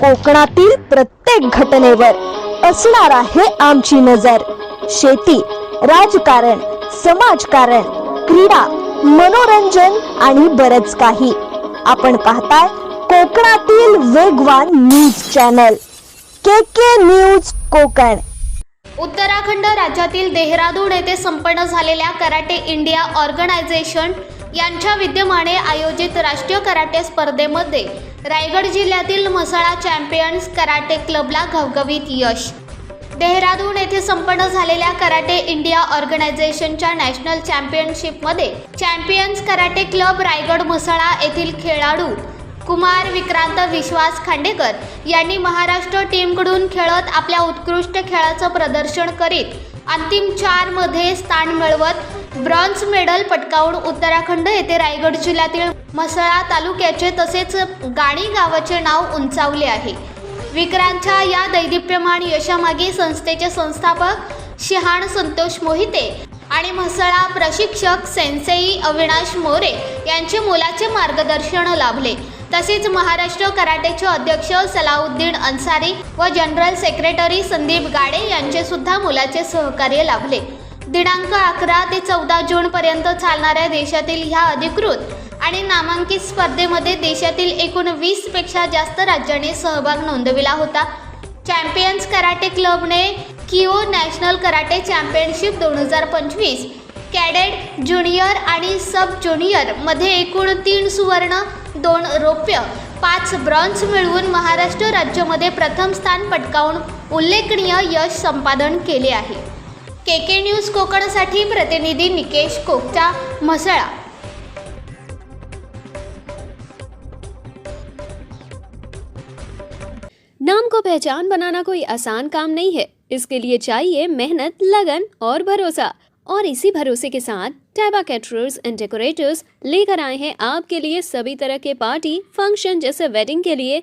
कोकणातील प्रत्येक घटनेवर असणार आहे आमची नजर. शेती राजकारण समाजकारण क्रीडा मनोरंजन आणि बरच काही. आपण पाहताय कोकणातील वेगवान news channel. K K news Konkan. Uttarakhand राज्यातील देहरादून येथे संपन्न झालेल्या कराटे इंडिया ऑर्गनायझेशन यांच्या विद्यमाने आयोजित राष्ट्रीय कराटे स्पर्धेमध्ये रायगड जिल्ह्यातील मसाळा चॅम्पियन्स कराटे क्लबला घवघवीत यश. देहरादून येथे संपन्न झालेल्या कराटे इंडिया ऑर्गनायझेशनच्या नॅशनल चॅम्पियनशिपमध्ये champions karate club Raigad Mhasala येथील खेळाडू कुमार विक्रांत विश्वास खांडेकर यांनी महाराष्ट्र टीमकडून खेळत आपल्या उत्कृष्ट खेळाचं प्रदर्शन करीत अंतिम चारमध्ये स्थान मिळवत ब्रॉन्झ मेडल पटकावून उत्तराखंड येथे रायगड जिल्ह्यातील म्हसळा तालुक्याचे तसेच गाणी गावाचे नाव उंचावले आहे. विक्रांतच्या या दैदिप्यमान यशामागे संस्थेचे संस्थापक शहाण संतोष मोहिते आणि म्हसळा प्रशिक्षक सेन्सेई अविनाश मोरे यांचे मोलाचे मार्गदर्शन लाभले. तसेच महाराष्ट्र कराटेचे अध्यक्ष सलाउद्दीन अन्सारी व जनरल सेक्रेटरी संदीप गाडे यांचे सुद्धा मोलाचे सहकार्य लाभले. दिनांक अकरा ते चौदा जून पर्यंत चालणाऱ्या देशातील ह्या अधिकृत आणि नामांकित स्पर्धेमध्ये देशातील एकूण वीसपेक्षा जास्त राज्यांनी सहभाग नोंदविला होता. चॅम्पियन्स कराटे क्लबने किओ नॅशनल कराटे चॅम्पियनशिप दोन हजार पंचवीस कॅडेट ज्युनियर आणि सब ज्युनियरमध्ये एकूण तीन सुवर्ण दोन रौप्य पाच ब्रॉन्झ मिळवून महाराष्ट्र राज्यामध्ये प्रथम स्थान पटकावून उल्लेखनीय यश संपादन केले आहे. के के न्यूज़ कोकणसाठी प्रतिनिधी निकेश कोकचा म्हसळा. नाम को पहचान बनाना कोई आसान काम नहीं है। इसके लिए चाहिए मेहनत, लगन और भरोसा। और इसी भरोसे के साथ टैबा कैटरर्स एंड डेकोरेटर्स लेकर आए हैं आपके लिए सभी तरह के पार्टी फ़ंक्शन जैसे वेडिंग के लिए।